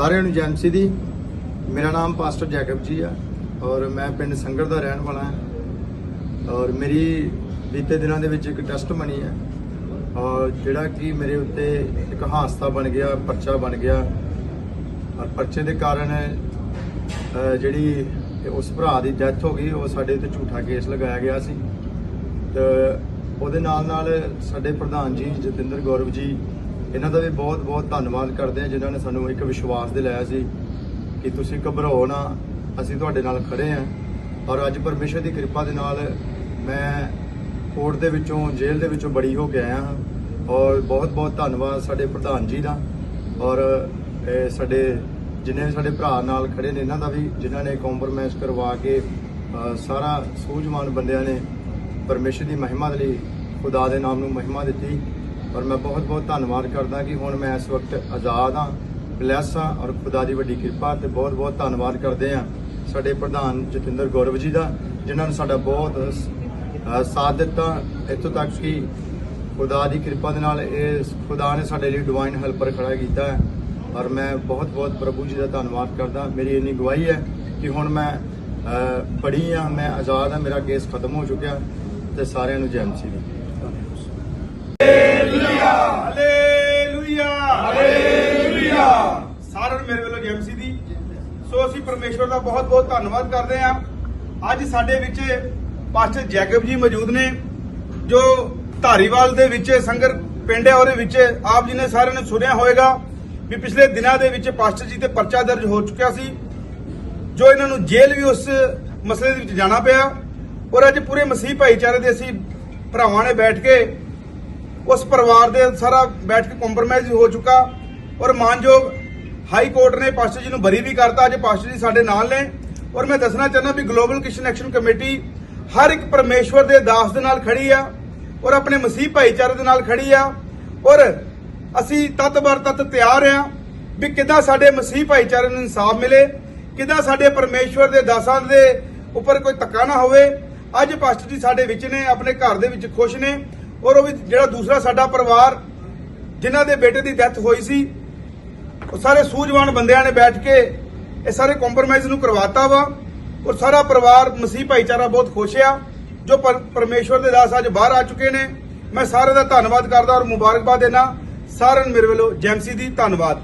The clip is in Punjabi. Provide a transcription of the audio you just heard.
ਸਾਰਿਆਂ ਨੂੰ ਜੈਮਸੀ ਦੀ। ਮੇਰਾ ਨਾਮ ਪਾਸਟਰ ਜੈਕਬ ਜੀ ਆ ਔਰ ਮੈਂ ਪਿੰਡ ਸੰਗਰ ਦਾ ਰਹਿਣ ਵਾਲਾ ਹਾਂ। ਔਰ ਮੇਰੀ ਬੀਤੇ ਦਿਨਾਂ ਦੇ ਵਿੱਚ ਇੱਕ ਟੈਸਟ ਬਣੀ ਹੈ। ਔਰ ਜਿਹੜਾ ਕਿ ਮੇਰੇ ਉੱਤੇ ਇੱਕ ਹਾਦਸਾ ਬਣ ਗਿਆ, ਪਰਚਾ ਬਣ ਗਿਆ। ਔਰ ਪਰਚੇ ਦੇ ਕਾਰਨ ਜਿਹੜੀ ਉਸ ਭਰਾ ਦੀ ਡੈਥ ਹੋ ਗਈ, ਉਹ ਸਾਡੇ ਉੱਤੇ ਝੂਠਾ ਕੇਸ ਲਗਾਇਆ ਗਿਆ ਸੀ। ਤੇ ਉਹਦੇ ਨਾਲ ਨਾਲ ਸਾਡੇ ਪ੍ਰਧਾਨ ਜੀ ਜਤਿੰਦਰ ਗੌਰਵ ਜੀ ਇਹਨਾਂ ਦਾ ਵੀ ਬਹੁਤ ਬਹੁਤ ਧੰਨਵਾਦ ਕਰਦੇ ਆ ਜਿਨ੍ਹਾਂ ਨੇ ਸਾਨੂੰ ਇੱਕ ਵਿਸ਼ਵਾਸ ਦਿਲਾਇਆ ਸੀ ਕਿ ਤੁਸੀਂ ਘਬਰਾਓ ਨਾ, ਅਸੀਂ ਤੁਹਾਡੇ ਨਾਲ ਖੜੇ ਆ ਔਰ ਅੱਜ ਪਰਮੇਸ਼ਰ ਦੀ ਕਿਰਪਾ ਦੇ ਨਾਲ ਮੈਂ ਕੋਰਟ ਦੇ ਵਿੱਚੋਂ, ਜੇਲ੍ਹ ਦੇ ਵਿੱਚੋਂ ਬੜੀ ਹੋ ਕੇ ਆਇਆ ਹਾਂ। ਔਰ ਬਹੁਤ ਬਹੁਤ ਧੰਨਵਾਦ ਸਾਡੇ ਪ੍ਰਧਾਨ ਜੀ ਦਾ। ਔਰ ਸਾਡੇ, ਜਿੰਨੇ ਵੀ ਸਾਡੇ ਭਰਾ ਨਾਲ ਖੜੇ ਨੇ, ਇਹਨਾਂ ਦਾ ਵੀ, ਜਿਨ੍ਹਾਂ ਨੇ ਕੰਪਰਮਾਈਜ਼ ਕਰਵਾ ਕੇ ਸਾਰਾ ਸੂਝਵਾਨ ਬੰਦਿਆਂ ਨੇ ਪਰਮੇਸ਼ਰ ਦੀ ਮਹਿਮਾ ਦੇ ਲਈ ਖੁਦਾ ਦੇ ਨਾਮ ਨੂੰ ਮਹਿਮਾ ਦਿੱਤੀ। ਔਰ ਮੈਂ ਬਹੁਤ ਬਹੁਤ ਧੰਨਵਾਦ ਕਰਦਾ ਕਿ ਹੁਣ ਮੈਂ ਇਸ ਵਕਤ ਆਜ਼ਾਦ ਹਾਂ ਬਲੈਸ ਹਾਂ ਔਰ ਖੁਦਾ ਦੀ ਵੱਡੀ ਕਿਰਪਾ ਤੇ ਬਹੁਤ ਬਹੁਤ ਧੰਨਵਾਦ ਕਰਦੇ ਹਾਂ ਸਾਡੇ ਪ੍ਰਧਾਨ ਜਤਿੰਦਰ ਗੌਰਵ ਜੀ ਦਾ ਜਿਨ੍ਹਾਂ ਨੇ ਸਾਡਾ ਬਹੁਤ ਸਾਥ ਦਿੱਤਾ ਇੱਥੋਂ ਤੱਕ ਕਿ ਖੁਦਾ ਦੀ ਕਿਰਪਾ ਦੇ ਨਾਲ ਇਹ ਖੁਦਾ ਨੇ ਸਾਡੇ ਲਈ ਡਿਵਾਈਨ ਹੈਲਪਰ ਖੜਾ ਕੀਤਾ ਹੈ ਔਰ ਮੈਂ ਬਹੁਤ ਬਹੁਤ ਪ੍ਰਭੂ ਜੀ ਦਾ ਧੰਨਵਾਦ ਕਰਦਾ। ਮੇਰੀ ਇੰਨੀ ਗਵਾਹੀ ਹੈ ਕਿ ਹੁਣ ਮੈਂ ਅ, ਬੜੀ ਹਾਂ ਮੈਂ ਆਜ਼ਾਦ ਹਾਂ ਮੇਰਾ ਕੇਸ ਖਤਮ ਹੋ ਚੁੱਕਿਆ ਤੇ ਸਾਰਿਆਂ ਨੂੰ ਜੈ ਮਸੀਹ ਦੀ। ਹਾਲੇਲੂਇਆ। ਹਾਲੇਲੂਇਆ ਸਾਰਿਆਂ ਨੂੰ ਮੇਰੇ ਵੱਲੋਂ ਜੈਮਸੀ ਦੀ। ਸੋ ਅਸੀਂ ਪਰਮੇਸ਼ਵਰ ਦਾ ਬਹੁਤ ਬਹੁਤ ਧੰਨਵਾਦ ਕਰਦੇ ਹਾਂ। ਅੱਜ ਸਾਡੇ ਵਿੱਚ ਪਾਸਟਰ ਜੈਕਬ ਜੀ ਮੌਜੂਦ ਨੇ, ਜੋ ਧਾਰੀਵਾਲ ਦੇ ਵਿੱਚ ਸੰਗਰ ਪਿੰਡ ਹੈ, ਉਹਦੇ ਵਿੱਚ ਆਪ ਜੀ ਨੇ ਸਾਰਿਆਂ ਨੇ ਸੁਣਿਆ ਹੋਵੇਗਾ ਵੀ ਪਿਛਲੇ ਦਿਨਾਂ ਦੇ ਵਿੱਚ ਪਾਸਟਰ ਜੀ ਤੇ ਪਰਚਾ ਦਰਜ ਹੋ ਚੁੱਕਿਆ ਸੀ, ਜੋ ਇਹਨਾਂ ਨੂੰ ਜੇਲ੍ਹ ਵੀ ਉਸ ਮਸਲੇ ਦੇ ਵਿੱਚ ਜਾਣਾ ਪਿਆ ਔਰ ਅੱਜ ਪੂਰੇ ਮਸੀਹ ਭਾਈਚਾਰੇ ਦੇ ਅਸੀਂ ਭਰਾਵਾਂ ਨੇ ਬੈਠ ਕੇ ਉਸ ਪਰਿਵਾਰ ਦੇ ਸਾਰਾ ਬੈਠ ਕੇ ਕੰਪਰਮਾਈਜ਼ ਹੋ ਚੁੱਕਾ। ਔਰ ਮਾਨਯੋਗ ਹਾਈ ਕੋਰਟ ਨੇ ਪਾਸਟਰ ਜੀ ਨੂੰ ਬਰੀ ਵੀ ਕਰਤਾ। ਅੱਜ ਪਾਸਟਰ ਜੀ ਸਾਡੇ ਨਾਲ ਨੇ। ਔਰ ਮੈਂ ਦੱਸਣਾ ਚਾਹੁੰਦਾ ਵੀ ਗਲੋਬਲ ਕ੍ਰਿਸਚੀਅਨ ਐਕਸ਼ਨ ਕਮੇਟੀ ਹਰ ਇੱਕ ਪਰਮੇਸ਼ਵਰ ਦੇ ਦਾਸ ਦੇ ਨਾਲ ਖੜੀ ਆ। ਔਰ ਆਪਣੇ ਮਸੀਹ ਭਾਈਚਾਰੇ ਦੇ ਨਾਲ ਖੜੀ ਆ। ਔਰ ਅਸੀਂ ਤਤ ਬਰ ਤਤ ਤਿਆਰ ਆ ਵੀ ਕਿੱਦਾਂ ਸਾਡੇ ਮਸੀਹ ਭਾਈਚਾਰੇ ਨੂੰ ਇਨਸਾਫ ਮਿਲੇ, ਕਿੱਦਾਂ ਸਾਡੇ ਪਰਮੇਸ਼ਵਰ ਦੇ ਦਾਸਾਂ ਦੇ ਉੱਪਰ ਕੋਈ ਧੱਕਾ ਨਾ ਹੋਵੇ। ਅੱਜ ਪਾਸਟਰ ਜੀ ਸਾਡੇ ਵਿੱਚ ਨੇ, ਆਪਣੇ ਘਰ ਦੇ ਵਿੱਚ ਖੁਸ਼ ਨੇ। ਔਰ ਉਹ ਵੀ ਜਿਹੜਾ ਦੂਸਰਾ ਸਾਡਾ ਪਰਿਵਾਰ, ਜਿਨ੍ਹਾਂ ਦੇ ਬੇਟੇ ਦੀ ਡੈਥ ਹੋਈ ਸੀ, ਉਹ ਸਾਰੇ ਸੂਝਵਾਨ ਬੰਦਿਆਂ ਨੇ ਬੈਠ ਕੇ ਇਹ ਸਾਰੇ ਕੰਪਰਮਾਈਜ਼ ਨੂੰ ਕਰਵਾਤਾ ਵਾ, ਔਰ ਸਾਰਾ ਪਰਿਵਾਰ, ਮਸੀਹ ਭਾਈਚਾਰਾ ਬਹੁਤ ਖੁਸ਼ ਆ, ਜੋ ਪਰਮੇਸ਼ਵਰ ਦੇ ਦਾਸ ਅੱਜ ਬਾਹਰ ਆ ਚੁੱਕੇ ਨੇ। ਮੈਂ ਸਾਰਿਆਂ ਦਾ ਧੰਨਵਾਦ ਕਰਦਾ ਔਰ ਮੁਬਾਰਕਬਾਦ ਦੇਣਾ। ਸਾਰਿਆਂ ਨੂੰ ਮੇਰੇ ਵੱਲੋਂ ਜੈਮਸੀ ਦੀ ਧੰਨਵਾਦ।